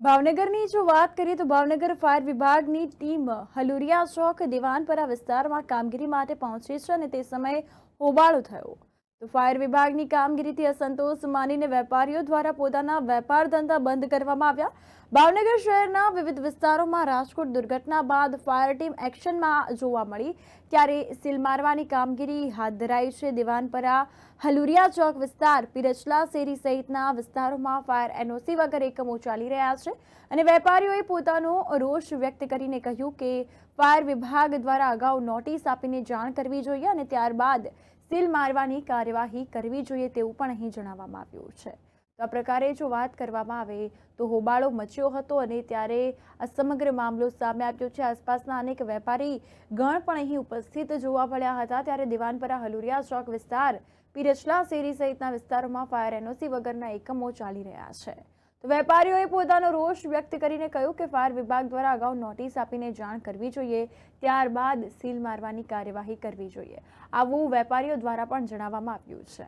ભાવનગરની જો વાત કરીએ તો ભાવનગર ફાયર વિભાગની ટીમ હલુરિયા ચોક દિવાનપરા વિસ્તારમાં કામગીરી માટે પહોંચી છે અને તે સમયે હોબાળો થયો. તો ફાયર વિભાગની કામગીરીથી અસંતોષ માનીને વેપારીઓ દ્વારા પોતાના વેપાર ધંધા બંધ કરવામાં આવ્યા. ભાવનગર શહેરના વિવિધ વિસ્તારોમાં રાજકોટ દુર્ઘટના બાદ ફાયર ટીમ એક્શનમાં જોવા મળી. ત્યારે સીલ મારવાની કામગીરી હાથ ધરાઈ છે. દિવાનપરા, હલુરિયા ચોક વિસ્તાર પીરચલા શેરી સહિતના વિસ્તારોમાં ફાયર એનઓસી વગર એકમો ચાલી રહ્યા છે અને વેપારીઓએ પોતાનો રોષ વ્યક્ત કરીને કહ્યું કે ફાયર વિભાગ દ્વારા અગાઉ નોટિસ આપીને જાણ કરવી જોઈએ અને ત્યારબાદ સીલ મારવાની કાર્યવાહી કરવી જોઈએ તેવું પણ અહીં જણાવવામાં આવ્યું છે. તો આ પ્રકારે જો વાત કરવામાં આવે તો હોબાળો મચ્યો હતો અને ત્યારે આ સમગ્ર મામલો સામે આવ્યો છે. આસપાસના અનેક વેપારી ગણ પણ અહીં ઉપસ્થિત જોવા મળ્યા હતા. ત્યારે દિવાનપરા હલુરિયા ચોક વિસ્તાર પીરચલા શેરી સહિતના વિસ્તારોમાં ફાયર એનઓસી વગરના એકમો ચાલી રહ્યા છે. તો વેપારીઓએ પોતાનો રોષ વ્યક્ત કરીને કહ્યું કે ફાયર વિભાગ દ્વારા અગાઉ નોટિસ આપીને જાણ કરવી જોઈએ, ત્યારબાદ સીલ મારવાની કાર્યવાહી કરવી જોઈએ. આવું વેપારીઓ દ્વારા પણ જણાવવામાં આવ્યું છે.